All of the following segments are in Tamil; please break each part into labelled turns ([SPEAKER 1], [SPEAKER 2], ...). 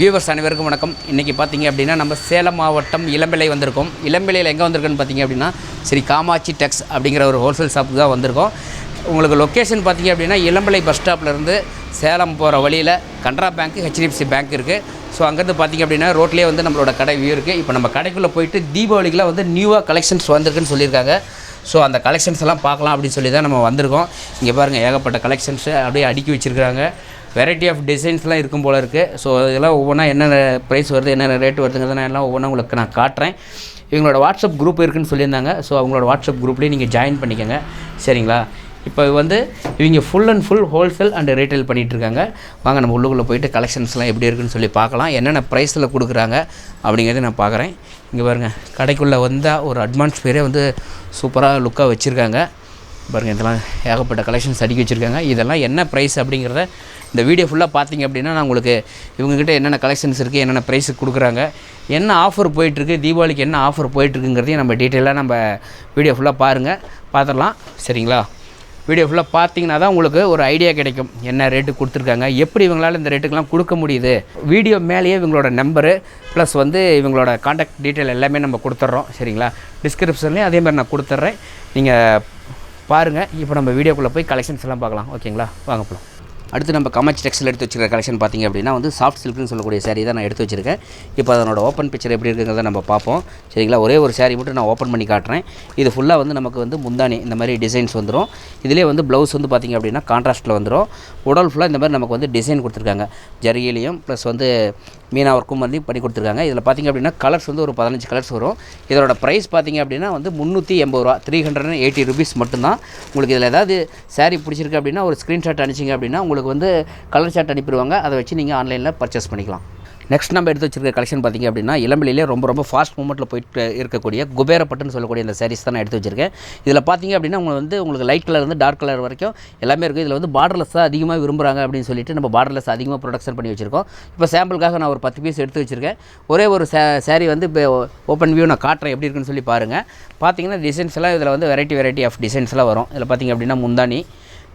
[SPEAKER 1] வியூவர்ஸ் அனைவருக்கும் வணக்கம். இன்றைக்கி பார்த்தீங்க அப்படின்னா நம்ம சேலம் மாவட்டம் இளம்பிள்ளை வந்திருக்கோம். இளம்பிள்ளையில் எங்கே வந்திருக்குன்னு பார்த்தீங்க அப்படின்னா ஸ்ரீ காமாட்சி டெக்ஸ் அப்படிங்கிற ஒரு ஹோல்சேல் ஷாப்புக்கு தான் வந்திருக்கோம். உங்களுக்கு லொக்கேஷன் பார்த்தீங்க அப்படின்னா இளம்பிள்ளை பஸ் ஸ்டாப்லேருந்து சேலம் போகிற வழியில் கனரா பேங்க் ஹெச்டிஎஃப்சி பேங்க் இருக்குது ஸோ அங்கேருந்து பார்த்தீங்க அப்படின்னா ரோட்லேயே வந்து நம்மளோட கடை வியூ இருக்குது இப்போ நம்ம கடைக்குள்ளே போயிட்டு தீபாவளிக்கெலாம் வந்து நியூவாக கலெக்ஷன்ஸ் வந்திருக்குன்னு சொல்லியிருக்காங்க. ஸோ அந்த கலெக்ஷன்ஸ் எல்லாம் பார்க்கலாம் அப்படின்னு சொல்லி தான் நம்ம வந்திருக்கோம். இங்கே பாருங்கள் ஏகப்பட்ட கலெக்ஷன்ஸு அப்படியே அடுக்கி வச்சுருக்காங்க வெரைட்டி ஆஃப் டிசைன்ஸ்லாம் இருக்கும் போல் இருக்குது ஸோ இதெல்லாம் ஒவ்வொன்றா என்னென்ன ப்ரைஸ் வருது என்னென்ன ரேட் வருதுங்கிறத நான் எல்லாம் ஒவ்வொன்றா உங்களுக்கு நான் காட்டுறேன். இவங்களோட வாட்ஸ்அப் குரூப் இருக்குன்னு சொல்லியிருந்தாங்க. ஸோ அவங்களோட வாட்ஸ்அப் குரூப்லேயே நீங்கள் ஜாயின் பண்ணிக்கோங்க. சரிங்களா? இப்போ வந்து இவங்க full and full wholesale and retail பண்ணிகிட்ருக்காங்க வாங்க நம்ம உள்ளுக்குள்ளே போயிட்டு கலெக்ஷன்ஸ்லாம் எப்படி இருக்குன்னு சொல்லி பார்க்கலாம். என்னென்ன ப்ரைஸில் கொடுக்குறாங்க அப்படிங்கிறத நான் பார்க்குறேன். இங்கே பாருங்கள் கடைக்குள்ளே வந்தால் ஒரு அட்வான்ஸ் பேரே வந்து சூப்பராக லுக்காக வச்சுருக்காங்க. பாருங்கள் இதெல்லாம் ஏகப்பட்ட கலெக்ஷன்ஸ் அடுக்கி வச்சுருக்காங்க. இதெல்லாம் என்ன ப்ரைஸ் அப்படிங்கிறத இந்த வீடியோ ஃபுல்லாக பார்த்தீங்க அப்படின்னா நான் உங்களுக்கு இவங்ககிட்ட என்னென்ன கலெக்ஷன்ஸ் இருக்குது என்னென்ன ப்ரைஸுக்கு கொடுக்குறாங்க என்ன ஆஃபர் போயிட்டுருக்கு தீபாவளிக்கு என்ன ஆஃபர் போயிட்டுருக்குங்கிறதையும் நம்ம டீட்டெயிலாக நம்ம வீடியோ ஃபுல்லாக பாருங்கள் பார்த்துடலாம். சரிங்களா? வீடியோ ஃபுல்லாக பார்த்தீங்கன்னா தான் உங்களுக்கு ஒரு ஐடியா கிடைக்கும். என்ன ரேட்டு கொடுத்துருக்காங்க எப்படி இவங்களால் இந்த ரேட்டுக்கெலாம் கொடுக்க முடியுது. வீடியோ மேலேயே இவங்களோட நம்பரு ப்ளஸ் வந்து இவங்களோட காண்டாக்ட் டீட்டெயில் எல்லாமே நம்ம கொடுத்துட்றோம். சரிங்களா? டிஸ்கிரிப்ஷன்லேயும் அதே மாதிரி நான் கொடுத்துட்றேன். நீங்கள் பாருங்கள் இப்போ நம்ம வீடியோக்குள்ளே போய் கலெக்ஷன்ஸ் எல்லாம் பார்க்கலாம். ஓகேங்களா? வாங்க போகலாம் அடுத்து நம்ம கமர்ச்சி டெக்ஸ்டில் எடுத்து வச்சிருக்க கலெக்ஷன் பார்த்தீங்க அப்படின்னா வந்து சாஃப்ட் சில்க்னு சொல்லக்கூடிய saree தான் நான் எடுத்து வச்சிருக்கேன். இப்போ அதனோட ஓப்பன் பிக்சர் எப்படி இருக்குங்கிறத நம்ம பார்ப்போம். சரிங்களா? ஒரே ஒரு saree மட்டும் நான் ஓப்பன் பண்ணி காட்டுறேன். இது ஃபுல்லாக வந்து நமக்கு வந்து முந்தானி இந்த மாதிரி டிசைன்ஸ் வந்துடும் இதிலே வந்து ப்ளவுஸ் வந்து பார்த்திங்க அப்படின்னா கான்ட்ராஸ்ட்டில் வந்துடும் உடல் ஃபுல்லாக இந்த மாதிரி நமக்கு வந்து டிசைன் கொடுத்துருக்காங்க. ஜரியிலையும் ப்ளஸ் வந்து மீனா வந்து பண்ணி கொடுத்துருக்காங்க. இதில் பார்த்திங்க அப்படின்னா கலர்ஸ் வந்து ஒரு பதினஞ்சு கலர்ஸ் வரும். இதோட ப்ரைஸ் பார்த்திங்க அப்படின்னா வந்து முந்நூற்றி எண்பது ரூபா three hundred and eighty rupees மட்டும்தான். உங்களுக்கு இதில் ஏதாவது saree பிடிச்சிருக்கு அப்படின்னா ஒரு ஸ்க்ரீன்ஷாட் அனுப்பிச்சிங்க அப்படின்னா உங்களுக்கு வந்து கலர் ஷாட் அனுப்பிடுவாங்க. அதை வச்சு நீங்கள் ஆன்லைனில் பர்ச்சேஸ் பண்ணிக்கலாம். நெக்ஸ்ட் நம்ம எடுத்து வச்சிருக்க கலெக்ஷன் பார்த்திங்க அப்படின்னா இளம்பிலே ரொம்ப ரொம்ப ஃபாஸ்ட் மூமெண்ட்டில் போயிட்டு இருக்கக்கூடிய குபேரப்பட்டுன்னு சொல்லக்கூடிய இந்த சாரீஸ் தான் நான் எடுத்து வச்சிருக்கேன். இதில் பார்த்தீங்க அப்படின்னா உங்களுக்கு வந்து உங்களுக்கு லைட் கலர் வந்து டார்க் கலர் வரைக்கும் எல்லாமே இருக்குது இதில் வந்து பார்டர்லெஸ் தான் அதிகமாக விரும்புகிறாங்க அப்படின்னு சொல்லிட்டு நம்ம பார்டர்லெஸ் அதிகமாக ப்ரொடக்ஷன் பண்ணி வச்சிருக்கோம். இப்போ சாம்பிளுக்காக நான் ஒரு பத்து பீஸ் எடுத்து வச்சிருக்கேன். ஒரே ஒரு சே வந்து இப்போ ஓப்பன் வியூ நான் காட்டுறேன் எப்படி இருக்குன்னு சொல்லி பாருங்கள் பார்த்தீங்கன்னா டிசைன்ஸ் எல்லாம் இதில் வந்து வெரைட்டி வெரைட்டி ஆஃப் டிசைன்ஸ்லாம் வரும். இதில் பார்த்தீங்க அப்படின்னா முந்தானி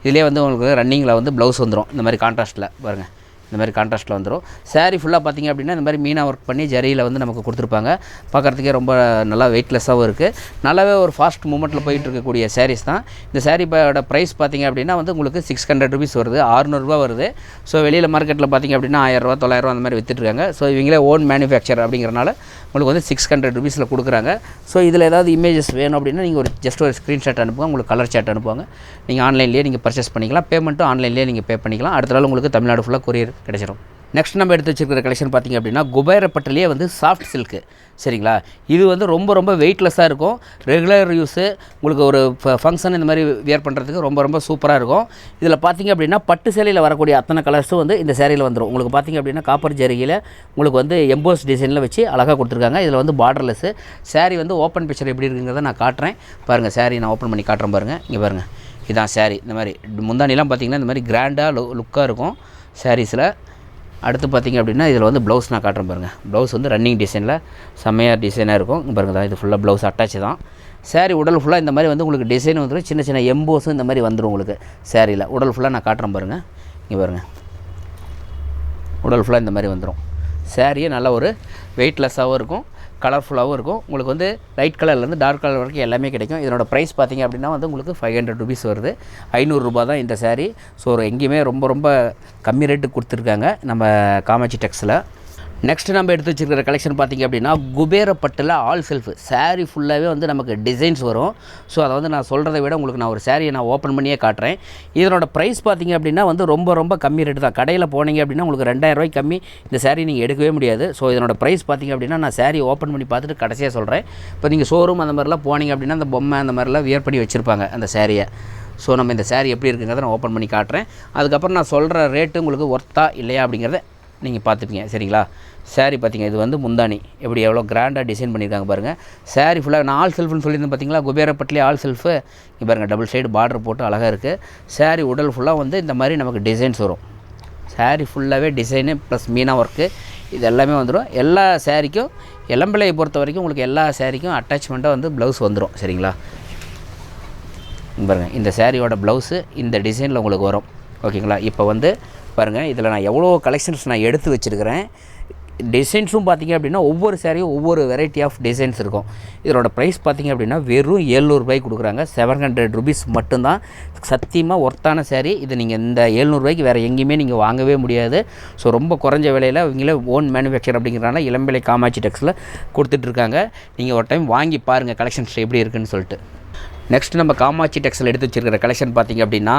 [SPEAKER 1] இதிலே வந்து உங்களுக்கு ரன்னிங்கில் வந்து ப்ளவுஸ் வந்துடும் இந்த மாதிரி கான்ட்ராஸ்ட்டில் பாருங்கள் இந்த மாதிரி கான்ட்ராஸ்ட்டில் வந்துடும் சாரீ ஃபுல்லாக பார்த்தீங்க அப்படின்னா இந்த மாதிரி மீனா ஒர்க் பண்ணி ஜரியில் வந்து நமக்கு கொடுத்துருப்பாங்க. பார்க்குறதுக்கே ரொம்ப நல்லா வெயிட்லெஸ்ஸாகவும் இருக்குது நல்லாவே ஒரு ஃபாஸ்ட் மூமெண்ட்டில் போயிட்டு இருக்கக்கூடிய சாரீஸ் தான். இந்த சாரீயோட ப்ரைஸ் பார்த்தீங்க அப்படின்னா வந்து உங்களுக்கு சிக்ஸ் ஹண்ட்ரட் ருபீஸ் வருது. ஆறுநூறுபா வருது. ஸோ வெளியில் மார்க்கெட்டில் பார்த்தீங்க அப்படின்னா ஆயிரரூவா தொள்ளாயிரரூவா அந்த மாதிரி வித்துட்ருக்காங்க ஸோ இவங்களே ஓன் மேனுஃபேக்சர் அப்படிங்கிறனால உங்களுக்கு வந்து சிக்ஸ் ஹண்ட்ரட் ருபீஸில் கொடுக்குறாங்க. ஸோ இதில் ஏதாவது இமேஜஸ் வேணும் அப்படின்னா நீங்கள் ஒரு ஜஸ்ட் ஒரு ஸ்க்ரீன்ஷாட் அனுப்புங்க. உங்களுக்கு கலர் சாட் அனுப்புவாங்க. நீங்கள் ஆன்லைன்லேயே நீங்கள் பர்ச்சேஸ் பண்ணிக்கலாம். பேமெண்ட்டும் ஆன்லைன்லேயே நீங்கள் பே பண்ணிக்கலாம். அடுத்த நாள் உங்களுக்கு தமிழ்நாடு ஃபுல்லாக கொரியர் கிடைச்சிரும். நெக்ஸ்ட் நம்ம எடுத்து வச்சுருக்கிற கலெக்ஷன் பார்த்திங்க அப்படின்னா குபேரப்பட்டிலேயே வந்து சாஃப்ட் சில்க்கு சரிங்களா? இது வந்து ரொம்ப ரொம்ப வெயிட்லெஸ்ஸாக இருக்கும். ரெகுலர் யூஸு உங்களுக்கு ஒரு ஃபங்க்ஷன் இந்த மாதிரி வியர் பண்ணுறதுக்கு ரொம்ப ரொம்ப சூப்பராக இருக்கும். இதில் பார்த்தீங்க அப்படின்னா பட்டு சேலையில் வரக்கூடிய அத்தனை கலர்ஸும் வந்து இந்த சேரீயில் வந்துடும் உங்களுக்கு பார்த்தீங்க அப்படின்னா காப்பர் ஜெரியில் உங்களுக்கு வந்து எம்போஸ் டிசைனில் வச்சு அழகாக கொடுத்துருக்காங்க. இதில் வந்து பார்டர்லெஸ்ஸு சேரீ வந்து ஓப்பன் பிக்சர் எப்படி இருக்குங்கிறத நான் காட்டுறேன். பாருங்கள் சேரீ நான் ஓப்பன் பண்ணி காட்டுறேன் பாருங்கள் இங்கே பாருங்கள் இதான் சேரீ இந்த மாதிரி முந்தானிலாம் பார்த்தீங்கன்னா இந்த மாதிரி கிராண்டாக லு லுக்காக இருக்கும். சாரீஸில். அடுத்து பார்த்தீங்க அப்படின்னா இதில் வந்து ப்ளவுஸ் நான் காட்டுறேன் பாருங்கள் ப்ளவுஸ் வந்து ரன்னிங் டிசைனில் செம்மையாக டிசைனாக இருக்கும். பாருங்கள் தான் இது ஃபுல்லாக ப்ளவுஸ் அட்டாச் தான். சாரீ உடல் ஃபுல்லாக இந்த மாதிரி வந்து உங்களுக்கு டிசைன் வந்துடும் சின்ன சின்ன எம்போஸும் இந்த மாதிரி வந்துடும் உங்களுக்கு சாரியில் உடல் ஃபுல்லாக நான் காட்டுறேன் பாருங்கள் இங்கே பாருங்கள் உடல் ஃபுல்லாக இந்த மாதிரி வந்துடும் சாரியே நல்ல ஒரு வெயிட்லெஸ்ஸாகவும் இருக்கும். கலர்ஃபுல்லாகவும் இருக்கும். உங்களுக்கு வந்து லைட் கலர்லேருந்து டார்க் கலர் வரைக்கும் எல்லாமே கிடைக்கும். இதனோட ப்ரைஸ் பார்த்தீங்க அப்படின்னா வந்து உங்களுக்கு ஃபைவ் ஹண்ட்ரட் ருபீஸ் வருது. ஐநூறுரூபா தான் இந்த saree. ஸோ எங்கேயுமே ரொம்ப ரொம்ப கம்மி ரேட்டுக்கு கொடுத்துருக்காங்க. நம்ம காமாட்சி டெக்ஸில் நெக்ஸ்ட் நம்ம எடுத்து வச்சுருக்கிற கலெக்ஷன் பார்த்திங்க அப்படின்னா குபேரப்பட்டில் ஆல் செல்ஃப் சாரீ ஃபுல்லாகவே வந்து நமக்கு டிசைன்ஸ் வரும். ஸோ அதை வந்து நான் சொல்கிறத விட உங்களுக்கு நான் ஒரு சாரியை நான் ஓப்பன் பண்ணியே காட்டுறேன். இதனோட ப்ரைஸ் பார்த்திங்க அப்படின்னா வந்து ரொம்ப ரொம்ப கம்மி ரேட்டு தான். கடையில் போனீங்க அப்படின்னா உங்களுக்கு ரெண்டாயிரம் கம்மி. இந்த saree நீங்கள் எடுக்கவே முடியாது. ஸோ இதனோட ப்ரைஸ் பார்த்திங்க அப்படின்னா நான் saree ஓப்பன் பண்ணி பார்த்துட்டு கடைசியாக சொல்கிறேன் இப்போ நீங்கள் ஷோரூம் அந்த மாதிரிலாம் போனீங்க அப்படின்னா அந்த பொம்மை அந்த மாதிரிலாம் வியர் பண்ணி வச்சுருப்பாங்க அந்த சாரியை ஸோ நம்ம இந்த saree எப்படி இருக்குங்கிறத நான் ஓப்பன் பண்ணி காட்டுறேன். அதுக்கப்புறம் நான் சொல்கிற ரேட்டு உங்களுக்கு ஒர்த்தா இல்லையா அப்படிங்கிறத நீங்கள் பார்த்துப்பீங்க சரிங்களா? Saree பார்த்தீங்க இது வந்து முந்தானி எப்படி எவ்வளோ கிராண்டாக டிசைன் பண்ணியிருக்காங்க பாருங்கள் saree ஃபுல்லாக நான் ஆல் செல்ஃப்னு சொல்லியிருந்தேன் பார்த்தீங்களா? குபேரப்பட்டிலே ஆல் செல்ஃபு இங்கே பாருங்கள் டபுள் சைடு பார்டர் போட்டு அழகாக இருக்குது saree உடல் ஃபுல்லாக வந்து இந்த மாதிரி நமக்கு டிசைன்ஸ் வரும். Saree ஃபுல்லாகவே டிசைனு ப்ளஸ் மீனா ஒர்க்கு இது எல்லாமே வந்துடும் எல்லா சேரீக்கும் இளம்பிள்ளையை பொறுத்த வரைக்கும் உங்களுக்கு எல்லா சேரீக்கும் அட்டாச்மெண்ட்டாக வந்து ப்ளவுஸ் வந்துடும் சரிங்களா? பாருங்கள் இந்த சாரியோட ப்ளவுஸு இந்த டிசைனில் உங்களுக்கு வரும். ஓகேங்களா இப்போ வந்து பாருங்கள் இதில் நான் எவ்வளோ கலெக்ஷன்ஸ் நான் எடுத்து வச்சுருக்கிறேன். டிசைன்ஸும் பார்த்தீங்க அப்படின்னா ஒவ்வொரு சேரீயும் ஒவ்வொரு வெரைட்டி ஆஃப் டிசைன்ஸ் இருக்கும். இதோட ப்ரைஸ் பார்த்தீங்க அப்படின்னா வெறும் ஏழ்நூறுபாய்க்கு கொடுக்குறாங்க. செவன் ஹண்ட்ரட் ருபீஸ் மட்டும்தான். சத்தியமாக ஒர்த்தான சேரீ இது நீங்கள் இந்த ஏழ்நூறுபாய்க்கு வேறு எங்கேயுமே நீங்கள் வாங்கவே முடியாது. ஸோ ரொம்ப குறைஞ்ச விலையில் இவங்களே ஓன் மேனுஃபேக்சர் அப்படிங்கிறனால இளம்பிள்ளை காமாட்சி டெக்ஸில் கொடுத்துட்ருக்காங்க நீங்கள் ஒரு டைம் வாங்கி பாருங்கள் கலெக்ஷன்ஸ் எப்படி இருக்குன்னு சொல்லிட்டு. நெக்ஸ்ட் நம்ம காமாட்சி டெக்ஸில் எடுத்து வச்சிருக்கிற கலெக்ஷன் பார்த்தீங்க அப்படின்னா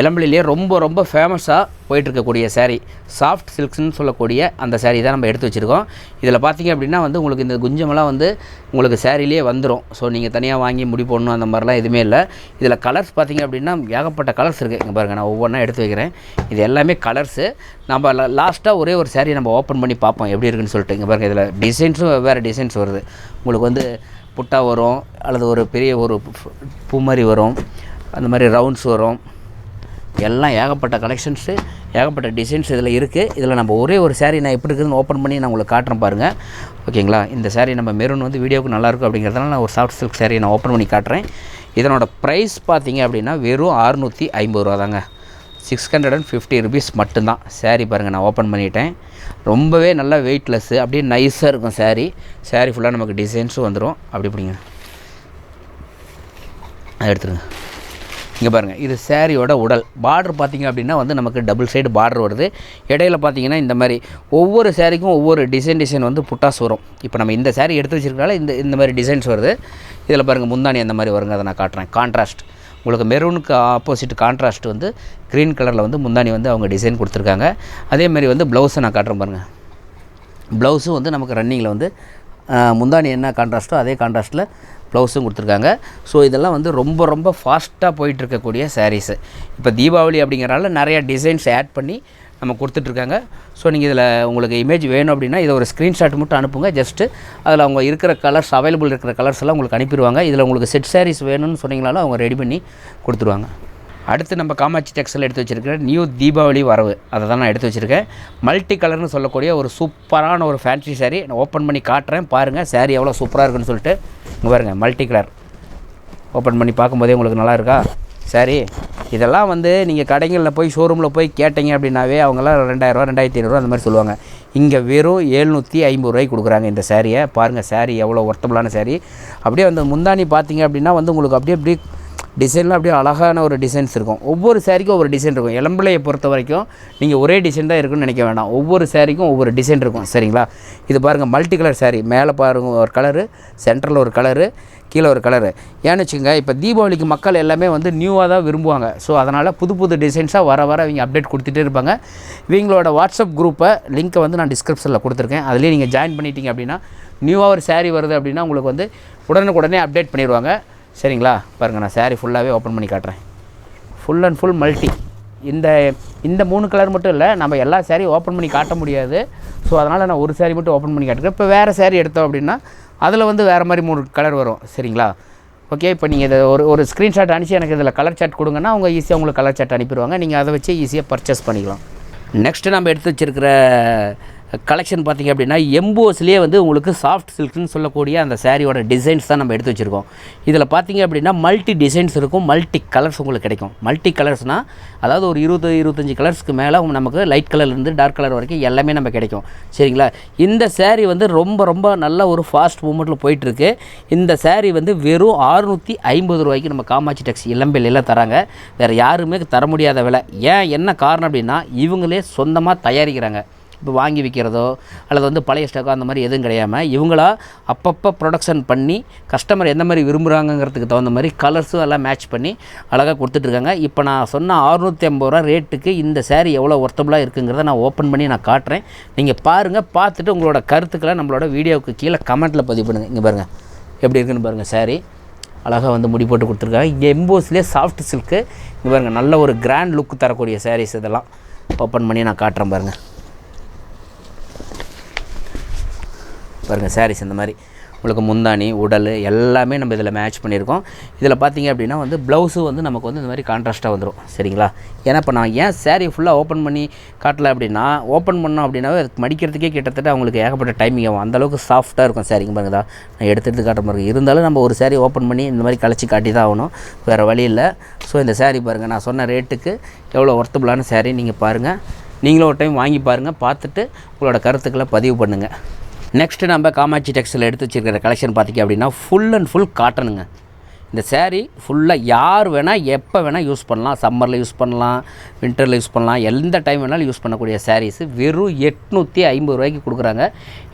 [SPEAKER 1] இளம்பிள்ளையிலே ரொம்ப ரொம்ப ஃபேமஸாக போயிட்டுருக்கக்கூடிய சேரீ சாஃப்ட் சில்க்ஸ்னு சொல்லக்கூடிய அந்த சேரீ தான் நம்ம எடுத்து வச்சுருக்கோம். இதில் பார்த்தீங்க அப்படின்னா வந்து உங்களுக்கு இந்த குஞ்சமெல்லாம் வந்து உங்களுக்கு சேரீலேயே வந்துடும் ஸோ நீங்கள் தனியாக வாங்கி முடி போடணும் அந்த மாதிரிலாம் எதுவுமே இல்லை. இதில் கலர்ஸ் பார்த்தீங்க அப்படின்னா ஏகப்பட்ட கலர்ஸ் இருக்குது இங்கே பாருங்கள் நான் ஒவ்வொன்றா எடுத்து வைக்கிறேன். இது எல்லாமே கலர்ஸு நம்ம லாஸ்ட்டாக ஒரே ஒரு சேரீ நம்ம ஓப்பன் பண்ணி பார்ப்போம். எப்படி இருக்குன்னு சொல்லிட்டு. இங்கே பாருங்கள் இதில் டிசைன்ஸும் வேறு டிசைன்ஸ் வருது. உங்களுக்கு வந்து புட்டா வரும் அல்லது ஒரு பெரிய ஒரு பூ- மாதிரி வரும் அந்த மாதிரி ரவுண்ட்ஸ் வரும். எல்லாம் ஏகப்பட்ட கலெக்ஷன்ஸு ஏகப்பட்ட டிசைன்ஸ் இதில் இருக்குது இதில் நம்ம ஒரே ஒரு saree நான் எப்படி இருக்குதுன்னு ஓப்பன் பண்ணி நான் உங்களுக்கு காட்டுறேன் பாருங்கள் ஓகேங்களா? இந்த சேரீ நம்ம மெரூன் வந்து வீடியோவுக்கு நல்லாயிருக்கும் அப்படிங்கிறதுனால நான் ஒரு சாஃப்ட் சில்க் saree நான் ஓப்பன் பண்ணி காட்டுறேன். இதனோட ப்ரைஸ் பார்த்தீங்க அப்படின்னா வெறும் அறுநூற்றி ஐம்பது ரூபா தாங்க six hundred and fifty rupees மட்டும்தான். சேரீ பாருங்கள் நான் ஓப்பன் பண்ணிட்டேன். ரொம்பவே நல்லா வெயிட்லெஸ்ஸு அப்படியே நைஸாக இருக்கும் சேரீ சேரீ ஃபுல்லாக நமக்கு டிசைன்ஸும் வந்துடும் அப்படி பிடிங்க. அதை எடுத்துருங்க. இங்கே பாருங்கள் இது சேரீயோட உடல். பார்டர் பார்த்திங்க அப்படின்னா வந்து நமக்கு டபுள் சைடு பார்டர் வருது. இடையில பார்த்தீங்கன்னா இந்த மாதிரி ஒவ்வொரு சேரீக்கும் ஒவ்வொரு டிசைன் டிசைன் வந்து புட்டாஸ் வரும். இப்போ நம்ம இந்த சேரீ எடுத்து வச்சிருக்கனால இந்த இந்த மாதிரி டிசைன்ஸ் வருது. இதில் பாருங்கள் முந்தானி அந்த மாதிரி வருங்க அதை நான் காட்டுறேன். கான்ட்ராஸ்ட் உங்களுக்கு மெரூனுக்கு ஆப்போசிட் கான்ட்ராஸ்ட் வந்து க்ரீன் கலரில் வந்து முந்தானி வந்து அவங்க டிசைன் கொடுத்துருக்காங்க. அதேமாரி வந்து ப்ளவுஸை நான் காட்டுறேன் பாருங்கள் ப்ளவுஸும் வந்து நமக்கு ரன்னிங்கில் வந்து முந்தானி என்ன கான்ட்ராஸ்ட்டோ அதே கான்ட்ராஸ்ட்டில் ப்ளவுஸும் கொடுத்துருக்காங்க. ஸோ இதெல்லாம் வந்து ரொம்ப ரொம்ப ஃபாஸ்ட்டாக போயிட்டு இருக்கக்கூடிய சாரீஸு இப்போ தீபாவளி அப்படிங்கிறனால நிறைய டிசைன்ஸ் ஆட் பண்ணி நம்ம கொடுத்துட்ருக்காங்க. ஸோ நீங்கள் இதில் உங்களுக்கு இமேஜ் வேணும் அப்படின்னா இதை ஒரு ஸ்க்ரீன்ஷாட் மட்டும் அனுப்புங்க. ஜஸ்ட்டு அதில் அவங்க இருக்கிற கலர்ஸ் அவைலபிள் இருக்கிற கலர்ஸ் எல்லாம் உங்களுக்கு அனுப்பிடுவாங்க. இதில் உங்களுக்கு செட் சாரீஸ் வேணும்னு சொன்னீங்கனாலும் அவங்க ரெடி பண்ணி கொடுத்துருவாங்க. அடுத்து நம்ம காமாட்சி டெக்ஸ்டைல் எடுத்து வச்சிருக்கிற நியூ தீபாவளி வரவு. அதை தான் நான் எடுத்து வச்சுருக்கேன். மல்டி கலர்னு சொல்லக்கூடிய ஒரு சூப்பரான ஒரு ஃபேன்சி saree. நான் ஓப்பன் பண்ணி காட்டுறேன். பாருங்கள் saree எவ்வளோ சூப்பராக இருக்குன்னு சொல்லிட்டு. இங்கே பாருங்கள் மல்டி கலர் ஓப்பன் பண்ணி பார்க்கும்போதே உங்களுக்கு நல்லா இருக்கா? சரி இதெல்லாம் வந்து நீங்கள் கடைகளில் போய் ஷோரூமில் போய் கேட்டீங்க அப்படின்னாவே அவங்களாம் ரெண்டாயிரரூவா ரெண்டாயிரத்தி ஐநூறுரூவா அந்த மாதிரி சொல்லுவாங்க. இங்கே வெறும் எழுநூற்றி ஐம்பது ரூபாய்க்கு கொடுக்குறாங்க இந்த சாரியை பாருங்கள் saree எவ்வளோ ஒர்த்தபுளான saree. அப்படியே அந்த முந்தானி பார்த்தீங்க அப்படின்னா வந்து உங்களுக்கு அப்படியே அப்படியே டிசைன்லாம் அப்படியே அழகான ஒரு டிசைன்ஸ் இருக்கும். ஒவ்வொரு சேரீக்கும் ஒவ்வொரு டிசைன் இருக்கும். இளம்பிள்ளையை பொறுத்த வரைக்கும் நீங்கள் ஒரே டிசைன் தான் இருக்குன்னு நினைக்க வேண்டாம் ஒவ்வொரு சேரீக்கும் ஒவ்வொரு டிசைன் இருக்கும். சரிங்களா? இது பாருங்கள் மல்டி கலர் சேரீ மேலே பாருங்க ஒரு கலரு சென்ட்ரல் ஒரு கலரு கீழே ஒரு கலரு ஏன்னு வச்சுக்கோங்க இப்போ தீபாவளிக்கு மக்கள் எல்லாமே வந்து நியூவாக தான் விரும்புவாங்க. ஸோ அதனால் புது புது டிசைன்ஸாக வர வர இவங்க அப்டேட் கொடுத்துட்டே இருப்பாங்க. இவங்களோட வாட்ஸ்அப் குரூப்பை லிங்க்கை வந்து நான் டிஸ்கிரிப்ஷனில் கொடுத்துருக்கேன். அதுலேயே நீங்கள் ஜாயின் பண்ணிட்டீங்க அப்படின்னா நியூவாக ஒரு சேரீ வருது அப்படின்னா உங்களுக்கு வந்து உடனுக்குடனே அப்டேட் பண்ணிடுவாங்க. சரிங்களா? பாருங்கள் நான் saree ஃபுல்லாகவே ஓப்பன் பண்ணி காட்டுறேன். ஃபுல் அண்ட் ஃபுல் மல்டி இந்த இந்த மூணு கலர் மட்டும் இல்லை நம்ம எல்லா சேரீயும் ஓப்பன் பண்ணி காட்ட முடியாது. ஸோ அதனால் நான் ஒரு சேரீ மட்டும் ஓப்பன் பண்ணி காட்டுறேன் இப்போ வேறு சேரீ எடுத்தோம் அப்படின்னா அதில் வந்து வேறு மாதிரி மூணு கலர் வரும். சரிங்களா? ஓகே இப்போ நீங்கள் இதை ஒரு ஒரு ஸ்க்ரீன்ஷாட் அனுப்பிச்சு எனக்கு இதில் கலர் சாட் கொடுங்கன்னா அவங்க ஈஸியாக உங்களுக்கு கலர் சாட் அனுப்பிடுவாங்க. நீங்கள் அதை வச்சு ஈஸியாக பர்ச்சேஸ் பண்ணிக்கலாம். நெக்ஸ்ட்டு நம்ம எடுத்து வச்சிருக்கிற கலெக்ஷன் பார்த்திங்க அப்படின்னா எம்போஸ்லேயே வந்து உங்களுக்கு சாஃப்ட் சில்க்னு சொல்லக்கூடிய அந்த சாரியோட டிசைன்ஸ் தான் நம்ம எடுத்து வச்சுருக்கோம். இதில் பார்த்தீங்க அப்படின்னா மல்டி டிசைன்ஸ் இருக்கும் மல்டி கலர்ஸ் உங்களுக்கு கிடைக்கும். மல்டி கலர்ஸ்னால் அதாவது ஒரு இருபது இருபத்தஞ்சி கலர்ஸ்க்கு மேலே நமக்கு லைட் கலர்லேருந்து டார்க் கலர் வரைக்கும் எல்லாமே நம்ம கிடைக்கும். சரிங்களா? இந்த சேரீ வந்து ரொம்ப ரொம்ப நல்ல ஒரு ஃபாஸ்ட் மூமெண்ட்டில் போயிட்டுருக்கு. இந்த சேரீ வந்து வெறும் அறுநூற்றி ஐம்பது ரூபாய்க்கு நம்ம காமாட்சி டெக்ஸ் இளம்பெல்லாம் தராங்க. வேறு யாருமே தர முடியாத விலை. ஏன்? என்ன காரணம் அப்படின்னா இவங்களே சொந்தமாக தயாரிக்கிறாங்க. வாங்கி விற்கிறதோ அல்லது வந்து பழைய ஸ்டாக்கோ அந்த மாதிரி எதுவும் கிடையாமல் இவங்களா அப்பப்போ ப்ரொடக்ஷன் பண்ணி கஸ்டமர் எந்த மாதிரி விரும்புகிறாங்கங்கிறதுக்கு தகுந்த மாதிரி கலர்ஸும் எல்லாம் மேட்ச் பண்ணி அழகாக கொடுத்துட்ருக்காங்க. இப்போ நான் சொன்ன அறுநூற்றி ஐம்பது ரூபா ரேட்டுக்கு இந்த சேரீ எவ்வளோ ஒர்த்தபுளாக இருக்குங்கிறத நான் ஓப்பன் பண்ணி நான் காட்டுறேன். நீங்கள் பாருங்கள் பார்த்துட்டு உங்களோட கருத்துக்களை நம்மளோட வீடியோவுக்கு கீழே கமெண்ட்டில் பதிவு பண்ணுங்கள் இங்கே பாருங்கள் எப்படி இருக்குன்னு பாருங்கள் saree. அழகாக வந்து முடி போட்டு கொடுத்துருக்காங்க. இங்கே எம்போஸ்லேயே சாஃப்ட் சில்க்கு இங்கே பாருங்கள் நல்ல ஒரு கிராண்ட் லுக் தரக்கூடிய சாரீஸ் இதெல்லாம் ஓப்பன் பண்ணி நான் காட்டுறேன் பாருங்கள் பாருங்கள் சாரீஸ் இந்த மாதிரி. உங்களுக்கு முந்தானி உடல் எல்லாமே நம்ம இதில் மேட்ச் பண்ணியிருக்கோம். இதில் பார்த்தீங்க அப்படின்னா வந்து ப்ளவுஸு வந்து நமக்கு வந்து இந்த மாதிரி கான்ட்ராஸ்ட்டாக வந்துடும் சரிங்களா? ஏன்னா இப்போ நான் ஏன் saree ஃபுல்லாக ஓப்பன் பண்ணி காட்டல அப்படின்னா ஓப்பன் பண்ணோம் அப்படின்னாவே அது மடிக்கிறதுக்கே கிட்டத்தட்ட அவங்களுக்கு ஏகப்பட்ட டைமிங் ஆகும். அந்தளவுக்கு சாஃப்ட்டாக இருக்கும் சாரிங்க பாருங்கதா நான் எடுத்து எடுத்து காட்டுற மாதிரி. இருந்தாலும் நம்ம ஒரு சேரீ ஓப்பன் பண்ணி இந்த மாதிரி கழிச்சு காட்டி தான் ஆகணும். வேறு வழி இல்லை. ஸோ இந்த saree பாருங்கள் நான் சொன்ன ரேட்டுக்கு எவ்வளோ ஒர்த்தபுளான சேரீ நீங்கள் பாருங்கள் நீங்களும் ஒரு டைம் வாங்கி பாருங்கள் பார்த்துட்டு உங்களோட கருத்துக்களை பதிவு பண்ணுங்கள் நெக்ஸ்ட்டு நம்ம காமாட்சி டெக்ஸ்டைல் எடுத்து வச்சிருக்கிற கலெக்ஷன் பார்த்திங்க அப்படின்னா ஃபுல் அண்ட் ஃபுல் காட்டனுங்க இந்த சேரீ ஃபுல்லாக யார் வேணால் எப்போ வேணால் யூஸ் பண்ணலாம். சம்மரில் யூஸ் பண்ணலாம் வின்டரில் யூஸ் பண்ணலாம். எந்த டைம் வேணாலும் யூஸ் பண்ணக்கூடிய சாரீஸு வெறும் எட்நூற்றி ஐம்பது ரூபாய்க்கு கொடுக்குறாங்க.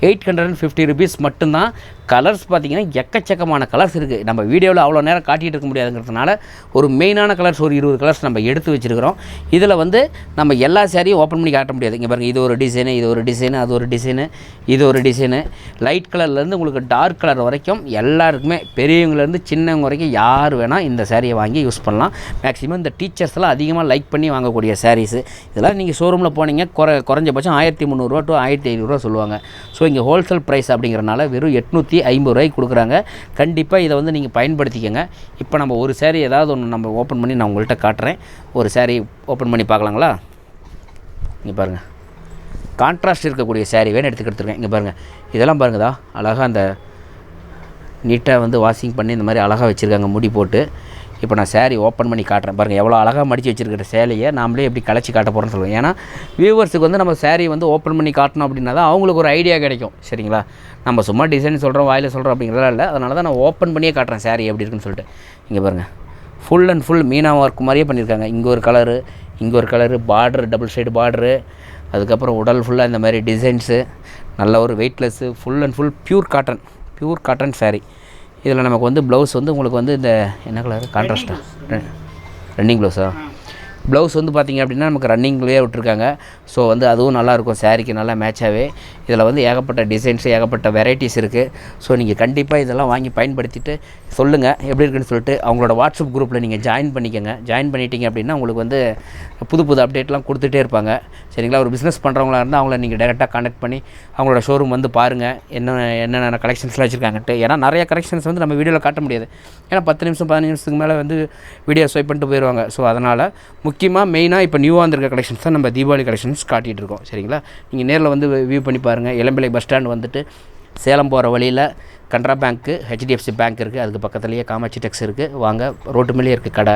[SPEAKER 1] Eight hundred and fifty rupees மட்டும்தான். கலர்ஸ் பார்த்தீங்கன்னா எக்கச்சக்கமான கலர்ஸ் இருக்குது நம்ம வீடியோவில் அவ்வளோ நேரம் காட்டிகிட்டு இருக்க முடியாதுங்கிறதுனால ஒரு மெயினான கலர்ஸ் ஒரு இருபது கலர்ஸ் நம்ம எடுத்து வச்சுருக்கிறோம். இதில் வந்து நம்ம எல்லா சேரீயும் ஓப்பன் பண்ணி காட்ட முடியாது. இங்கே பாருங்கள் இது ஒரு டிசைனு இது ஒரு டிசைனு அது ஒரு டிசைனு இது ஒரு டிசைனு லைட் கலர்லேருந்து உங்களுக்கு டார்க் கலர் வரைக்கும் எல்லாருக்குமே பெரியவங்கலேருந்து சின்னவங்க வரைக்கும் யார் வேணால் இந்த சேரீயை வாங்கி யூஸ் பண்ணலாம். மேக்ஸிமம் இந்த டீச்சர்ஸ்லாம் அதிகமாக லைக் பண்ணி வாங்கக்கூடிய சாரீஸு இதெல்லாம் நீங்கள் ஷோரூமில் போனீங்க குறை குறைஞ்சபட்சம் ஆயிரத்தி முந்நூறுரூவா டு ஆயிரத்தி ஐநூறுரூவா சொல்லுவாங்க. ஸோ இங்கே ஹோல்சேல் ப்ரைஸ் அப்படிங்கிறனால வெறும் எட்நூற்றி ஐம்பது ரூபாய்க்கு கொடுக்குறாங்க. கண்டிப்பாக இதை வந்து நீங்கள் பயன்படுத்திக்கங்க. இப்போ நம்ம ஒரு சேரீ ஏதாவது ஒன்று நம்ம ஓப்பன் பண்ணி நான் உங்கள்கிட்ட காட்டுறேன். ஒரு சேரீ ஓப்பன் பண்ணி பார்க்கலாங்களா? இங்கே பாருங்கள் கான்ட்ராஸ்ட் இருக்கக்கூடிய சேரீ வேணும் எடுத்துக்க எடுத்துருக்கேன் இங்கே பாருங்கள் இதெல்லாம் பாருங்கதா. அழகாக அந்த நீட்டாக வந்து வாஷிங் பண்ணி இந்த மாதிரி அழகாக வச்சுருக்காங்க முடி போட்டு. இப்போ நான் சேரீ ஓப்பன் பண்ணி காட்டுறேன். பாருங்கள் எவ்வளோ அழகாக மடித்து வச்சுருக்கிற சேலையை நாமளே எப்படி கலைச்சி காட்ட போகிறோம்னு சொல்லுவோம். ஏன்னா வியூவர்ஸுக்கு வந்து நம்ம சேரீ வந்து ஓப்பன் பண்ணி காட்டணும் அப்படின்னா தான் அவங்களுக்கு ஒரு ஐடியா கிடைக்கும். சரிங்களா? நம்ம சும்மா டிசைன் சொல்கிறோம் வாயில் சொல்கிறோம் அப்படிங்கிறதா இல்லை. அதனால தான் நான் ஓப்பன் பண்ணியே காட்டுறேன் சேரீ எப்படி இருக்குன்னு சொல்லிட்டு. இங்கே பாருங்கள் full and full Meena work மாதிரியே பண்ணியிருக்காங்க. இங்கே ஒரு கலரு இங்கே ஒரு colour border double side border அதுக்கப்புறம் உடல் ஃபுல்லாக இந்த மாதிரி டிசைன்ஸு நல்ல ஒரு weightless full and full pure cotton pure cotton saree. இதில் நமக்கு வந்து ப்ளவுஸ் வந்து உங்களுக்கு வந்து இந்த என்ன கலர் கான்ட்ராஸ்ட்டாக ரன்னிங் ப்ளவுஸா ப்ளவுஸ் வந்து பார்த்திங்க அப்படின்னா நமக்கு ரன்னிங்லேயே விட்டுருக்காங்க. ஸோ வந்து அதுவும் நல்லாயிருக்கும். சாரீக்கு நல்லா மேட்சாகவே இதில் வந்து ஏகப்பட்ட டிசைன்ஸ் ஏகப்பட்ட வெரைட்டிஸ் இருக்குது ஸோ நீங்கள் கண்டிப்பாக இதெல்லாம் வாங்கி பயன்படுத்திட்டு சொல்லுங்கள் எப்படி இருக்குன்னு சொல்லிட்டு அவங்களோட வாட்ஸ்அப் குரூப்பில் நீங்கள் ஜாயின் பண்ணிக்கோங்க. ஜாயின் பண்ணிட்டீங்க அப்படின்னா உங்களுக்கு வந்து புது புது அப்டேட்லாம் கொடுத்துட்டே இருப்பாங்க. சரிங்களா? ஒரு பிஸ்னஸ் பண்ணுறவங்களா இருந்தால் அவங்கள நீங்கள் டேரெக்டாக கான்டாக்ட் பண்ணி அவங்களோட ஷோரூம் வந்து பாருங்கள் என்ன என்னென்ன கலெக்ஷன்ஸ்லாம் வச்சுருக்காங்கட்டு ஏன்னா நிறைய கலெக்ஷன்ஸ் வந்து நம்ம வீடியோவில் காட்ட முடியாது. ஏன்னா பத்து நிமிஷம் பதினஞ்சு நிமிஷத்துக்கு மேலே வந்து வீடியோ ஸ்வைப் பண்ணிட்டு போயிடுவாங்க ஸோ அதனால் முக்கியமாக மெயினாக இப்போ நியூவாக வந்திருக்க கலெக்ஷன்ஸ் தான் நம்ம தீபாவளி கலெக்ஷன்ஸ் காட்டிகிட்டு இருக்கோம் சரிங்களா? நீங்கள் நேரில் வந்து வியூ பண்ணி பாருங்கள் இளம்பிள்ளை பஸ் ஸ்டாண்ட் வந்துட்டு சேலம் போகிற வழியில் கனரா பேங்க்கு ஹெச்டிஎஃப்சி பேங்க் இருக்குது அதுக்கு பக்கத்துலேயே காமாட்சி டெக்ஸ் இருக்குது வாங்க ரோட்டு மேலேயே இருக்குது கடை.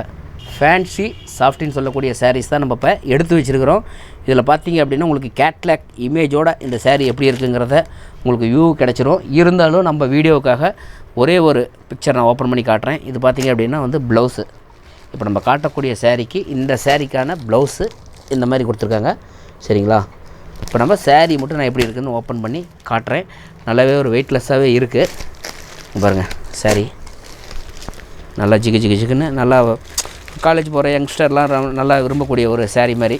[SPEAKER 1] ஃபேன்சி சாஃப்டின்னு சொல்லக்கூடிய சாரீஸ் தான் நம்ம இப்போ எடுத்து வச்சுருக்கிறோம். இதில் பார்த்தீங்க அப்படின்னா உங்களுக்கு கேட்லாக் இமேஜோட இந்த saree எப்படி இருக்குங்கிறத உங்களுக்கு வியூ கிடச்சிரும். இருந்தாலும் நம்ம வீடியோவுக்காக ஒரே ஒரு பிக்சர் நான் ஓப்பன் பண்ணி காட்டுறேன். இது பார்த்தீங்க அப்படின்னா வந்து ப்ளவுஸு இப்போ நம்ம காட்டக்கூடிய சாரீக்கு இந்த சாரீக்கான ப்ளவுஸு இந்த மாதிரி கொடுத்துருக்காங்க. சரிங்களா? இப்போ நம்ம சேரீ மட்டும் நான் எப்படி இருக்குதுன்னு ஓப்பன் பண்ணி காட்டுறேன். நல்லாவே ஒரு வெயிட்லெஸ்ஸாகவே இருக்குது பாருங்கள் saree. நல்லா ஜிகு ஜிகு ஜிகுன்னு நல்லா காலேஜ் போகிற யங்ஸ்டர்லாம் நல்லா விரும்பக்கூடிய ஒரு saree மாதிரி.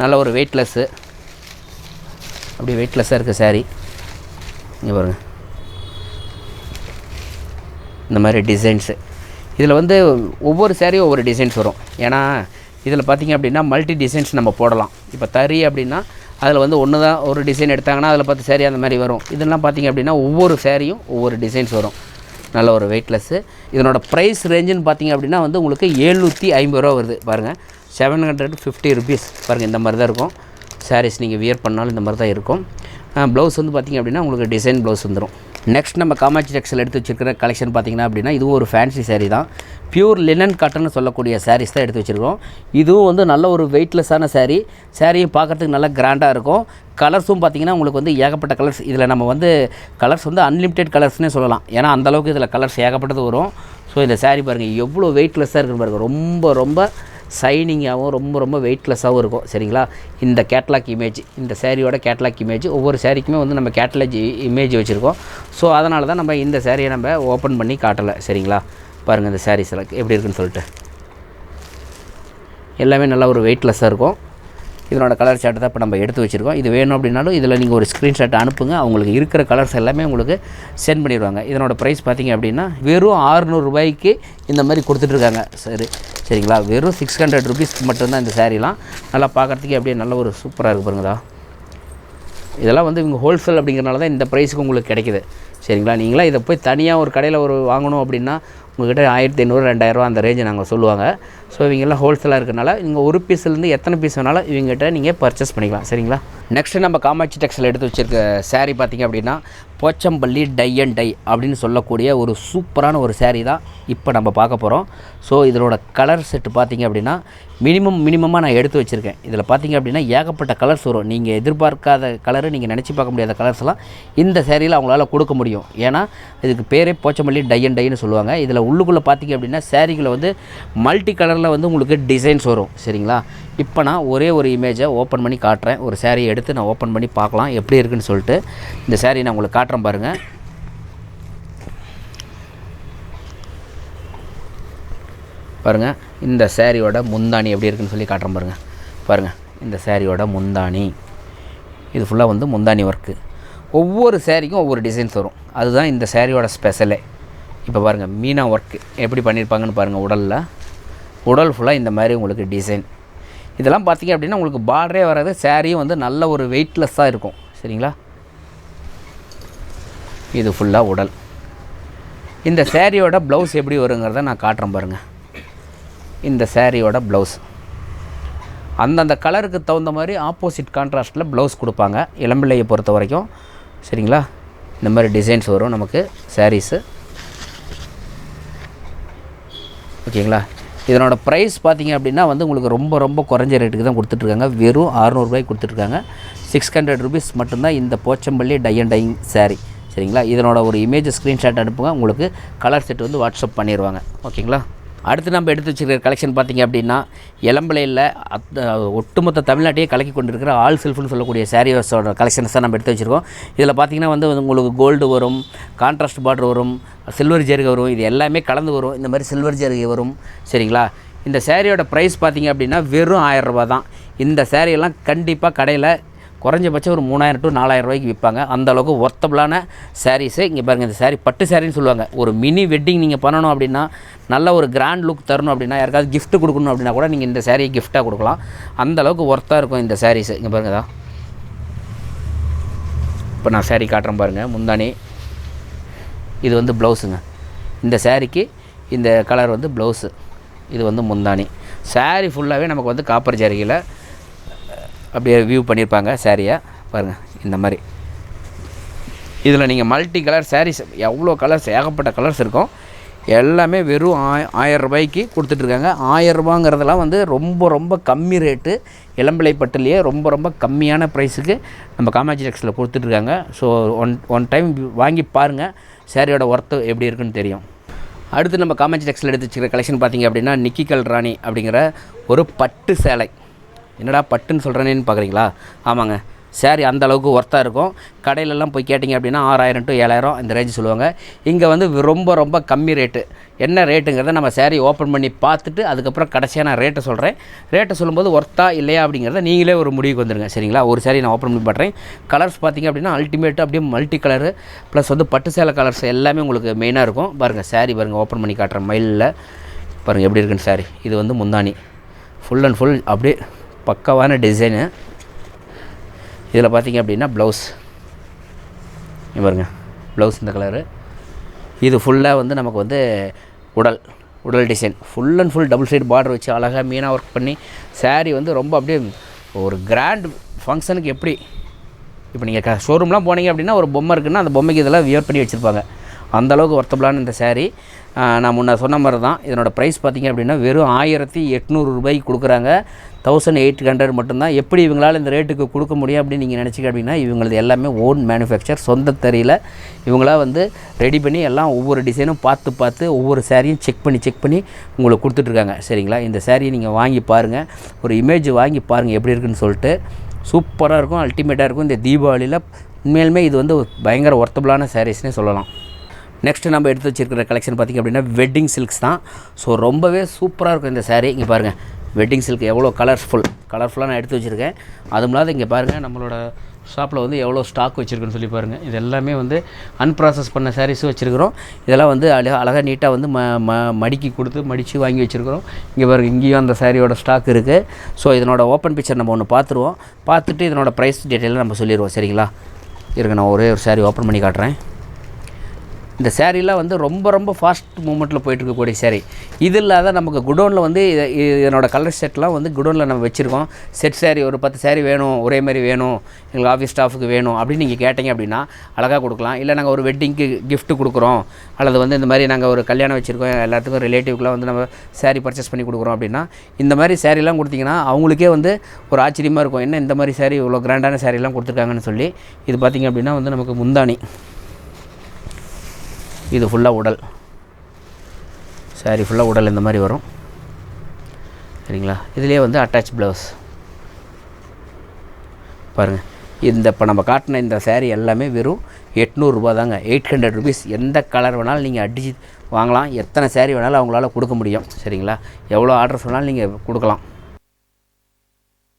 [SPEAKER 1] நல்ல ஒரு வெயிட்லெஸ்ஸு அப்படியே வெயிட்லெஸ்ஸாக இருக்குது சேரீ இங்கே பாருங்கள் இந்த மாதிரி டிசைன்ஸு இதில் வந்து ஒவ்வொரு சேரீயும் ஒவ்வொரு டிசைன்ஸ் வரும். ஏன்னா இதில் பார்த்தீங்க அப்படின்னா மல்டி டிசைன்ஸ் நம்ம போடலாம். இப்போ தறி அப்படின்னா அதில் வந்து ஒன்று தான் ஒரு டிசைன் எடுத்தாங்கன்னா அதில் பத்து சேரீ அந்த மாதிரி வரும். இதெல்லாம் பார்த்தீங்க அப்படின்னா ஒவ்வொரு சேரீயும் ஒவ்வொரு டிசைன்ஸ் வரும். நல்ல ஒரு வெயிட்லெஸ்ஸு இதனோட ப்ரைஸ் ரேஞ்சுன்னு பார்த்திங்க அப்படின்னா வந்து உங்களுக்கு ஏழ்நூற்றி ஐம்பது ரூபா வருது. பாருங்கள் செவன் ஹண்ட்ரட் ஃபிஃப்டி ருபீஸ் பாருங்கள் இந்த மாதிரி தான் இருக்கும். சாரீஸ் நீங்கள் வியர் பண்ணாலும் இந்த மாதிரி தான் இருக்கும். ப்ளவுஸ் வந்து பார்த்திங்க அப்படின்னா உங்களுக்கு டிசைன் ப்ளவுஸ் வந்துடும் நெக்ஸ்ட் நம்ம காமாட்சி டெக்ஸில் எடுத்து வச்சிருக்கிற கலெக்ஷன் பார்த்திங்கன்னா அப்படின்னா இதுவும் ஒரு ஃபேன்சி சேரீ தான். பியூர் லினன் காட்டன் சொல்லக்கூடிய சாரீஸ் தான் எடுத்து வச்சுருக்கோம். இதுவும் வந்து நல்ல ஒரு வெயிட்லெஸ்ஸான சாரீ சாரியும் பார்க்குறதுக்கு நல்லா கிராண்டாக இருக்கும். கலர்ஸும் பார்த்திங்கன்னா உங்களுக்கு வந்து ஏகப்பட்ட கலர்ஸ் இதில் நம்ம வந்து கலர்ஸ் வந்து அன்லிமிட்டெட் கலர்ஸ்னே சொல்லலாம். ஏன்னா அந்தளவுக்கு இதில் கலர்ஸ் ஏகப்பட்டது வரும். ஸோ இந்த சாரீ பாருங்கள் எவ்வளோ வெயிட்லெஸ்ஸாக இருக்குன்னு பாருங்கள் ரொம்ப ரொம்ப சைனிங்காகவும் ரொம்ப ரொம்ப வெயிட்லெஸ்ஸாகவும் இருக்கும். சரிங்களா? இந்த கேட்லாக் இமேஜ் இந்த சேரீயோட கேட்லாக் இமேஜ் ஒவ்வொரு சேரீக்குமே வந்து நம்ம கேட்லாக் இமேஜ் வச்சுருக்கோம். ஸோ அதனால தான் நம்ம இந்த சேரீயை நம்ம ஓப்பன் பண்ணி காட்டலை. சரிங்களா? பாருங்கள் இந்த sarees எல்லாம் எப்படி இருக்குன்னு சொல்லிட்டு. எல்லாமே நல்லா ஒரு வெயிட்லெஸ்ஸாக இருக்கும். இதனோட கலர் சார்ட் தான் இப்போ நம்ம எடுத்து வச்சுருக்கோம். இது வேணும் அப்படின்னாலும் இதில் நீங்கள் ஒரு ஸ்க்ரீன்ஷாட் அனுப்புங்க. அவங்களுக்கு இருக்கிற கலர்ஸ் எல்லாமே உங்களுக்கு சென்ட் பண்ணிடுவாங்க. இதனோட ப்ரைஸ் பார்த்தீங்க அப்படின்னா வெறும் 600 ரூபாய்க்கு இந்த மாதிரி கொடுத்துட்ருக்காங்க சரி சரிங்களா? வெறும் சிக்ஸ் ஹண்ட்ரட் ருபீஸ்க்கு மட்டும்தான் இந்த சேரீலாம். நல்லா பார்க்குறதுக்கே அப்படியே நல்ல ஒரு சூப்பராக இருக்குது பாருங்கதா இதெல்லாம் வந்து இவங்க ஹோல்சேல் அப்படிங்கிறனால தான் இந்த ப்ரைஸுக்கு உங்களுக்கு கிடைக்கிது. சரிங்களா? நீங்களாம் இதை போய் தனியாக ஒரு கடையில் ஒரு வாங்கணும் அப்படின்னா உங்கள்கிட்ட ஆயிரத்தி ஐநூறு ரெண்டாயிரரூவா அந்த ரேஞ்சை நாங்கள் சொல்லுவாங்க. ஸோ இவங்கெல்லாம் ஹோல்சேலாக இருக்கனால நீங்கள் ஒரு பீஸ்லேருந்து எத்தனை பீஸ் வேணாலும் இவங்ககிட்ட நீங்கள் பர்ச்சேஸ் பண்ணிக்கலாம். சரிங்களா? நெக்ஸ்ட்டு நம்ம காமாட்சி டெக்ஸில் எடுத்து வச்சுருக்க சேரீ பார்த்திங்க அப்படின்னா போச்சம்பள்ளி டை அண்ட் டை அப்படின்னு சொல்லக்கூடிய ஒரு சூப்பரான ஒரு சேரீ தான் இப்போ நம்ம பார்க்க போகிறோம் ஸோ இதனோட கலர் செட்டு பார்த்தீங்க அப்படின்னா மினிமம் மினிமமாக நான் எடுத்து வச்சுருக்கேன். இதில் பார்த்தீங்க அப்படின்னா ஏகப்பட்ட கலர்ஸ் வரும். நீங்கள் எதிர்பார்க்காத கலரு நீங்கள் நினச்சி பார்க்க முடியாத கலர்ஸ்லாம் இந்த சேரீயில் அவங்களால கொடுக்க முடியும். ஏன்னா இதுக்கு பேரே போச்சம்பள்ளி டை அண்ட் டைன்னு சொல்லுவாங்க. இதில் உள்ளுக்குள்ளே பார்த்தீங்க அப்படின்னா சேரீகளை வந்து மல்டி கலரில் வந்து உங்களுக்கு டிசைன்ஸ் வரும். சரிங்களா? இப்போ நான் ஒரே ஒரு இமேஜை ஓப்பன் பண்ணி காட்டுறேன். ஒரு சேரீயை எடுத்து நான் ஓப்பன் பண்ணி பார்க்கலாம். எப்படி இருக்குன்னு சொல்லிட்டு இந்த சேரீ நான் உங்களுக்கு காட்டுறேன் பாருங்கள் பாருங்கள் இந்த சேரீயோட முந்தாணி எப்படி இருக்குன்னு சொல்லி காட்டுறேன் பாருங்கள் பாருங்கள் இந்த சேரீயோட முந்தாணி. இது ஃபுல்லாக வந்து முந்தாணி ஒர்க்கு ஒவ்வொரு சேரீக்கும் ஒவ்வொரு டிசைன்ஸ் வரும். அதுதான் இந்த சேரீயோட ஸ்பெஷலே இப்போ பாருங்கள் மீனா ஒர்க்கு எப்படி பண்ணியிருப்பாங்கன்னு பாருங்கள் உடலில். உடல் ஃபுல்லாக இந்த மாதிரி உங்களுக்கு டிசைன் இதெல்லாம் பார்த்தீங்க அப்படின்னா உங்களுக்கு பார்டரே வராது சேரீயும் வந்து நல்ல ஒரு வெயிட்லெஸ்ஸாக இருக்கும். சரிங்களா? இது ஃபுல்லாக உடல். இந்த சேரீயோட ப்ளவுஸ் எப்படி வருங்கிறத நான் காட்டுறேன் பாருங்கள் இந்த சேரீயோட ப்ளவுஸ் அந்தந்த கலருக்கு தகுந்த மாதிரி ஆப்போசிட் கான்ட்ராஸ்ட்டில் ப்ளவுஸ் கொடுப்பாங்க இளம்பிள்ளையை பொறுத்த வரைக்கும். சரிங்களா? இந்த மாதிரி டிசைன்ஸ் வரும் நமக்கு சாரீஸு ஓகேங்களா? இதனோட ப்ரைஸ் பார்த்தீங்க அப்படின்னா வந்து உங்களுக்கு ரொம்ப ரொம்ப குறைஞ்ச ரேட்டுக்கு தான் கொடுத்துட்ருக்காங்க. வெறும் அறநூறுபாய்க்கு கொடுத்துட்ருக்காங்க. சிக்ஸ் ஹண்ட்ரட் ருபீஸ் மட்டும்தான் இந்த Pochampalli tie and dyeing saree. சரிங்களா? இதனோட ஒரு இமேஜ் ஸ்க்ரீன்ஷாட் அனுப்புங்க. உங்களுக்கு கலர் செட் வந்து வாட்ஸ்அப் பண்ணிடுவாங்க ஓகேங்களா அடுத்து நம்ம எடுத்து வச்சுருக்கிற கலெக்ஷன் பார்த்தீங்க அப்படின்னா இளம்பிளையில் அத் ஒட்டுமொத்த தமிழ்நாட்டையே கலக்கி கொண்டிருக்கிற ஆல் செல்ஃப்னு சொல்லக்கூடிய சாரீஸோட கலெக்ஷன்ஸ் தான் நம்ம எடுத்து வச்சுருக்கோம். இதில் பார்த்தீங்கன்னா வந்து உங்களுக்கு கோல்டு வரும் கான்ட்ராஸ்ட் பார்டர் வரும் சில்வர் ஜெருகை வரும் இது எல்லாமே கலந்து வரும். இந்த மாதிரி சில்வர் ஜெருகை வரும். சரிங்களா? இந்த சேரீயோட ப்ரைஸ் பார்த்தீங்க அப்படின்னா வெறும் ஆயிரம் தான். இந்த சேரீயெல்லாம் கண்டிப்பாக கடையில் குறைஞ்சபட்சம் ஒரு மூணாயிரம் டு நாலாயிரம் ரூபாய்க்கு விற்பாங்க. அந்த அளவுக்கு ஒர்த்தபிளான சாரீஸு இங்கே பாருங்கள் இந்த சாரீ பட்டு சாரின்னு சொல்லுவாங்க. ஒரு மினி வெட்டிங் நீங்கள் பண்ணணும் அப்படின்னா நல்ல ஒரு கிராண்ட் லுக் தரணும் அப்படின்னா யாருக்காவது கிஃப்ட் கொடுக்கணும் அப்படின்னா கூட நீங்கள் இந்த சாரியை கிஃப்ட்டாக கொடுக்கலாம். அந்த அளவுக்கு ஒர்த்தாக இருக்கும் இந்த சாரீஸு இங்கே பாருங்கள் தான் இப்போ நான் சாரீ காட்டுறேன் பாருங்கள் முந்தானி. இது வந்து ப்ளவுஸுங்க இந்த சாரீக்கு இந்த கலர் வந்து ப்ளவுஸு இது வந்து முந்தானி. சாரீ ஃபுல்லாகவே நமக்கு வந்து காப்பர் ஜரிகையில் அப்படியே வியூ பண்ணியிருப்பாங்க சாரியை பாருங்கள் இந்த மாதிரி. இதில் நீங்கள் மல்டி கலர் சாரீஸ் எவ்வளோ கலர்ஸ் ஏகப்பட்ட கலர்ஸ் இருக்கும். எல்லாமே வெறும் ஆய ஆயிரம் ரூபாய்க்கு கொடுத்துட்ருக்காங்க. ஆயிரம் ரூபாங்கிறதெல்லாம் வந்து ரொம்ப ரொம்ப கம்மி ரேட்டு இளம்பிள்ளை பட்டுலேயே ரொம்ப ரொம்ப கம்மியான ப்ரைஸுக்கு நம்ம காமாட்சி டெக்ஸில் கொடுத்துட்ருக்காங்க. ஸோ ஒன் ஒன் டைம் வாங்கி பாருங்கள் சேரீயோட ஒர்த்து எப்படி இருக்குன்னு தெரியும். அடுத்து நம்ம காமாட்சி டெக்ஸில் எடுத்து வச்சுக்கிற கலெக்ஷன் பார்த்தீங்க அப்படின்னா நிக்கிக்கல் ராணி அப்படிங்கிற ஒரு பட்டு சேலை. என்னடா பட்டுன்னு சொல்கிறேனேன்னு பார்க்குறீங்களா ஆமாங்க. சாரி அந்த அளவுக்கு ஒர்த்தாக இருக்கும். கடையிலலாம் போய் கேட்டிங்க அப்படின்னா ஆறாயிரம் டு ஏழாயிரம் இந்த ரேஞ்சு சொல்லுவாங்க. இங்கே வந்து ரொம்ப ரொம்ப கம்மி ரேட்டு என்ன ரேட்டுங்கிறத நம்ம சாரி ஓப்பன் பண்ணி பார்த்துட்டு அதுக்கப்புறம் கடைசியாக நான் ரேட்டை சொல்கிறேன் ரேட்டை சொல்லும்போது ஒர்த்தா இல்லையா அப்படிங்கிறத நீங்களே ஒரு முடிவுக்கு வந்துடுங்க சரிங்களா? ஒரு சாரி நான் ஓப்பன் பண்ணி பண்ணுறேன் கலர்ஸ் பார்த்தீங்க அப்படின்னா அல்டிமேட்டு அப்படியே மல்டி கலரு ப்ளஸ் வந்து பட்டு சேலை கலர்ஸ் எல்லாமே உங்களுக்கு மெயினாக இருக்கும். பாருங்கள் சாரி பாருங்கள் ஓப்பன் பண்ணி காட்டுறேன் மயிலில் பாருங்கள் எப்படி இருக்குன்னு சாரி இது வந்து முந்தானி ஃபுல் அண்ட் ஃபுல் அப்படியே பக்கவான டிசைனு இதில் பார்த்தீங்க அப்படின்னா ப்ளவுஸ் பாருங்க ப்ளவுஸ் இந்த கலரு இது ஃபுல்லாக வந்து நமக்கு வந்து உடல் உடல் design full and full double side border வச்சு அழகாக மீனாக ஒர்க் பண்ணி saree வந்து ரொம்ப அப்படியே ஒரு கிராண்ட் ஃபங்க்ஷனுக்கு எப்படி? இப்போ நீங்கள் க ஷோரூம்லாம் போனீங்க அப்படின்னா ஒரு பொம்மை இருக்குன்னா அந்த பொம்மைக்கு இதெல்லாம் வியர் பண்ணி வச்சுருப்பாங்க. அந்தளவுக்கு ஒர்த்தபுளான இந்த சேரீ நான் முன்ன சொன்ன மாதிரி தான் இதனோட ப்ரைஸ் பார்த்தீங்க அப்படின்னா வெறும் ஆயிரத்தி எட்நூறு ரூபாய்க்கு கொடுக்குறாங்க. தௌசண்ட் எயிட் ஹண்ட்ரட் மட்டும்தான். எப்படி இவங்களால் இந்த ரேட்டுக்கு கொடுக்க முடியும் அப்படின்னு நீங்கள் நினச்சிக்க அப்படின்னா இவங்களது எல்லாமே ஓன் மேனுஃபேக்சர் சொந்த தறியில் இவங்களா வந்து ரெடி பண்ணி எல்லாம் ஒவ்வொரு டிசைனும் பார்த்து பார்த்து ஒவ்வொரு சேரீயும் செக் பண்ணி செக் பண்ணி உங்களுக்கு கொடுத்துட்ருக்காங்க சரிங்களா? இந்த சாரியை நீங்கள் வாங்கி பாருங்கள் ஒரு இமேஜ் வாங்கி பாருங்கள் எப்படி இருக்குன்னு சொல்லிட்டு. சூப்பராக இருக்கும் அல்டிமேட்டாக இருக்கும். இந்த தீபாவளியில் உண்மையிலுமே இது வந்து பயங்கர ஒர்த்தபுளான சாரீஸ்னே சொல்லலாம். நெக்ஸ்ட் நம்ம எடுத்து வச்சிருக்கிற கலெக்ஷன் பார்த்திங்க அப்படின்னா வெட்டிங் சில்க்ஸ் தான். ஸோ ரொம்பவே சூப்பராக இருக்கும் இந்த சேரீ இங்கே பாருங்கள் வெட்டிங் சில்க் எவ்வளோ கலர்ஃபுல் கலர்ஃபுல்லாக நான் எடுத்து வச்சுருக்கேன். அது இல்லாத இங்கே பாருங்கள் நம்மளோட ஷாப்பில் வந்து எவ்வளோ ஸ்டாக் வச்சுருக்குன்னு சொல்லி பாருங்கள் இது எல்லாமே வந்து அன்ப்ராசஸ் பண்ண சாரீஸும் வச்சுருக்கிறோம். இதெல்லாம் வந்து அழகாக அழகாக நீட்டாக வந்து ம ம மடிக்கி கொடுத்து மடித்து வாங்கி வச்சுருக்கிறோம். இங்கே பாருங்கள் இங்கேயும் அந்த சாரியோட ஸ்டாக் இருக்குது ஸோ இதனோட ஓப்பன் பிக்சர் நம்ம ஒன்று பார்த்துருவோம். பார்த்துட்டு இதனோட ப்ரைஸ் டீட்டெயிலாக நம்ம சொல்லிடுவோம் சரிங்களா? இருங்க நான் ஒரே ஒரு சாரி ஓப்பன் பண்ணி காட்டுறேன். இந்த சேரீலாம் வந்து ரொம்ப ரொம்ப ஃபாஸ்ட் மூமெண்ட்டில் போயிட்டுருக்கக்கூடிய சேரீ. இது இல்லாத நமக்கு குடோனில் வந்து இதனோட கலர் செட்லாம் வந்து குடோனில் நம்ம வச்சுருக்கோம். செட் சேரீ ஒரு பத்து சேரீ வேணும் ஒரே மாதிரி வேணும் எங்களுக்கு ஆஃபீஸ் ஸ்டாஃபுக்கு வேணும் அப்படின்னு நீங்கள் கேட்டிங்க அப்படின்னா அழகாக கொடுக்கலாம். இல்லை நாங்கள் ஒரு வெட்டிங்க்கு கிஃப்ட்டு கொடுக்குறோம். அல்லது வந்து இந்த மாதிரி நாங்கள் ஒரு கல்யாணம் வச்சுருக்கோம் எல்லாத்துக்கும் ரிலேட்டிவ்க்குலாம் வந்து நம்ம சேரீ பர்ச்சேஸ் பண்ணி கொடுக்குறோம் அப்படின்னா இந்த மாதிரி சேரீலாம் கொடுத்தீங்கன்னா அவங்களுக்கே வந்து ஒரு ஆச்சரியமாக இருக்கும். என்ன இந்த மாதிரி சேரீ இவ்வளோ கிராண்டான சேரீலாம் கொடுத்துருக்காங்கன்னு சொல்லி. இது பார்த்திங்க அப்படின்னா வந்து நமக்கு முந்தானி இது ஃபுல்லாக உடல். சாரி ஃபுல்லாக உடல் இந்த மாதிரி வரும். சரிங்களா? இதுலேயே வந்து அட்டாச் ப்ளவுஸ் பாருங்கள் இந்த இப்போ நம்ம காட்டின இந்த சேரீ எல்லாமே வெறும் எட்நூறுரூபா தாங்க. எயிட் ஹண்ட்ரட் ருபீஸ் எந்த கலர் வேணாலும் நீங்கள் அடிச்சு வாங்கலாம். எத்தனை சேரீ வேணாலும் அவங்களால கொடுக்க முடியும். சரிங்களா? எவ்வளோ ஆர்டர் சொன்னாலும் நீங்கள் கொடுக்கலாம்.